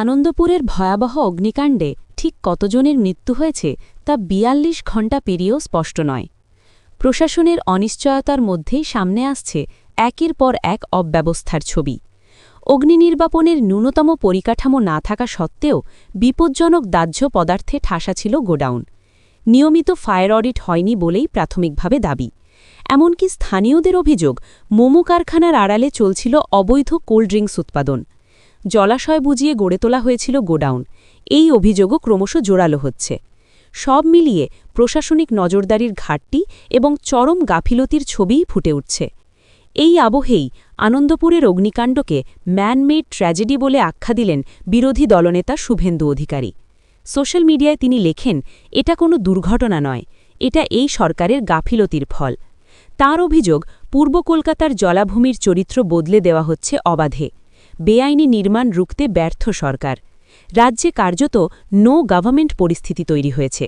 আনন্দপুরের ভয়াবহ অগ্নিকাণ্ডে ঠিক কতজনের মৃত্যু হয়েছে তা বিয়াল্লিশ ঘণ্টা পেরিয়েও স্পষ্ট নয়। প্রশাসনের অনিশ্চয়তার মধ্যেই সামনে আসছে একের পর এক অব্যবস্থার ছবি। অগ্নি নির্বাপনের ন্যূনতম পরিকাঠামো না থাকা সত্ত্বেও বিপজ্জনক দাহ্য পদার্থে ঠাসা ছিল গোডাউন। নিয়মিত ফায়ার অডিট হয়নি বলেই প্রাথমিকভাবে দাবি। এমনকি স্থানীয়দের অভিযোগ, মোমো কারখানার আড়ালে চলছিল অবৈধ কোল্ড ড্রিঙ্কস উৎপাদন। জলাশয় বুঝিয়ে গড়ে তোলা হয়েছিল গোডাউন। এই অভিযোগও ক্রমশ জোরালো হচ্ছে। সব মিলিয়ে প্রশাসনিক নজরদারির ঘাটতি এবং চরম গাফিলতির ছবিই ফুটে উঠছে। এই আবহেই আনন্দপুরের অগ্নিকাণ্ডকে ম্যানমেড ট্র্যাজেডি বলে আখ্যা দিলেন বিরোধী দলনেতা শুভেন্দু অধিকারী। সোশ্যাল মিডিয়ায় তিনি লেখেন, এটা কোনো দুর্ঘটনা নয়, এটা এই সরকারের গাফিলতির ফল। তার অভিযোগ, পূর্ব কলকাতার জলাভূমির চরিত্র বদলে দেওয়া হচ্ছে অবাধে। বেআইনি নির্মাণ রুখতে ব্যর্থ সরকার। রাজ্যে কার্যত নো গভর্নমেন্ট পরিস্থিতি তৈরি হয়েছে।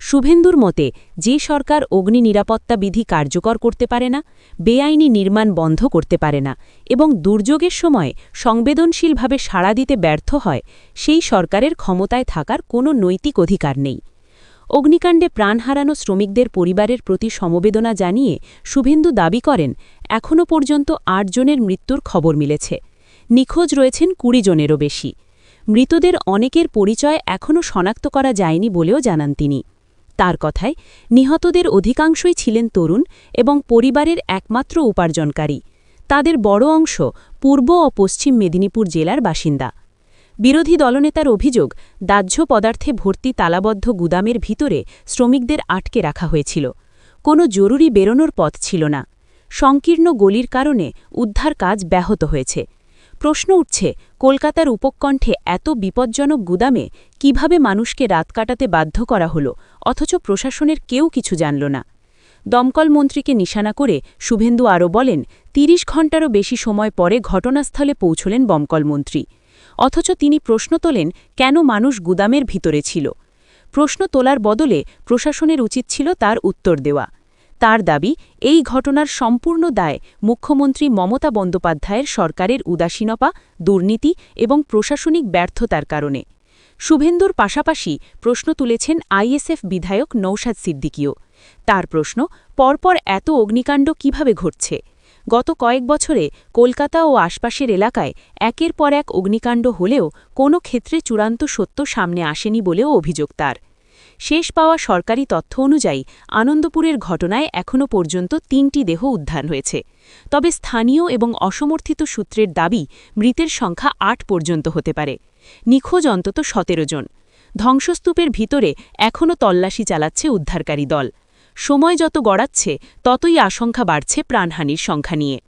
শুভেন্দুর মতে, যে সরকার অগ্নি নিরাপত্তা বিধি কার্যকর করতে পারে না, বেআইনি নির্মাণ বন্ধ করতে পারে না এবং দুর্যোগের সময় সংবেদনশীলভাবে সাড়া দিতে ব্যর্থ হয়, সেই সরকারের ক্ষমতায় থাকার কোনো নৈতিক অধিকার নেই। অগ্নিকাণ্ডে প্রাণ হারানো শ্রমিকদের পরিবারের প্রতি সমবেদনা জানিয়ে শুভেন্দু দাবি করেন এখনও পর্যন্ত আটজনের মৃত্যুর খবর মিলেছে। নিখোঁজ রয়েছেন কুড়ি জনেরও বেশি। মৃতদের অনেকের পরিচয় এখনও শনাক্ত করা যায়নি বলেও জানান তিনি। তার কথায়, নিহতদের অধিকাংশই ছিলেন তরুণ এবং পরিবারের একমাত্র উপার্জনকারী। তাদের বড় অংশ পূর্ব ও পশ্চিম মেদিনীপুর জেলার বাসিন্দা। বিরোধী দলনেতার অভিযোগ, দাহ্য পদার্থে ভর্তি তালাবদ্ধ গুদামের ভিতরে শ্রমিকদের আটকে রাখা হয়েছিল। কোনো জরুরি বেরোনোর পথ ছিল না। সংকীর্ণ গলির কারণে উদ্ধার কাজ ব্যাহত হয়েছে। প্রশ্ন উঠছে, কলকাতার উপকণ্ঠে এত বিপজ্জনক গুদামে কীভাবে মানুষকে রাত কাটাতে বাধ্য করা হলো, অথচ প্রশাসনের কেউ কিছু জানল না। দমকল মন্ত্রীকে নিশানা করে শুভেন্দু আরও বলেন ৩০ ঘণ্টারও বেশি সময় পরে ঘটনাস্থলে পৌঁছলেন বমকল মন্ত্রী। অথচ তিনি প্রশ্ন তোলেন, কেন মানুষ গুদামের ভিতরে ছিল? প্রশ্ন তোলার বদলে প্রশাসনের উচিত ছিল তার উত্তর দেওয়া। তার দাবি, এই ঘটনার সম্পূর্ণ দায় মুখ্যমন্ত্রী মমতা বন্দ্যোপাধ্যায়ের সরকারের উদাসীনতা, দুর্নীতি এবং প্রশাসনিক ব্যর্থতার কারণে। শুভেন্দুর পাশাপাশি প্রশ্ন তুলেছেন আইএসএফ বিধায়ক নৌশাদ সিদ্দিকিও। তার প্রশ্ন, পরপর এত অগ্নিকাণ্ড কীভাবে ঘটছে? গত কয়েক বছরে কলকাতা ও আশপাশের এলাকায় একের পর এক অগ্নিকাণ্ড হলেও কোনো ক্ষেত্রে চূড়ান্ত সত্য সামনে আসেনি বলেও অভিযোগ তার। শেষ পাওয়া সরকারি তথ্য অনুযায়ী, আনন্দপুরের ঘটনায় এখনও পর্যন্ত তিনটি দেহ উদ্ধার হয়েছে। তবে স্থানীয় এবং অসমর্থিত সূত্রের দাবি, মৃতের সংখ্যা আট পর্যন্ত হতে পারে। নিখোঁজ অন্তত সতেরো জন। ধ্বংসস্তূপের ভিতরে এখনও তল্লাশি চালাচ্ছে উদ্ধারকারী দল। সময় যত গড়াচ্ছে, ততই আশঙ্কা বাড়ছে প্রাণহানির সংখ্যা নিয়ে।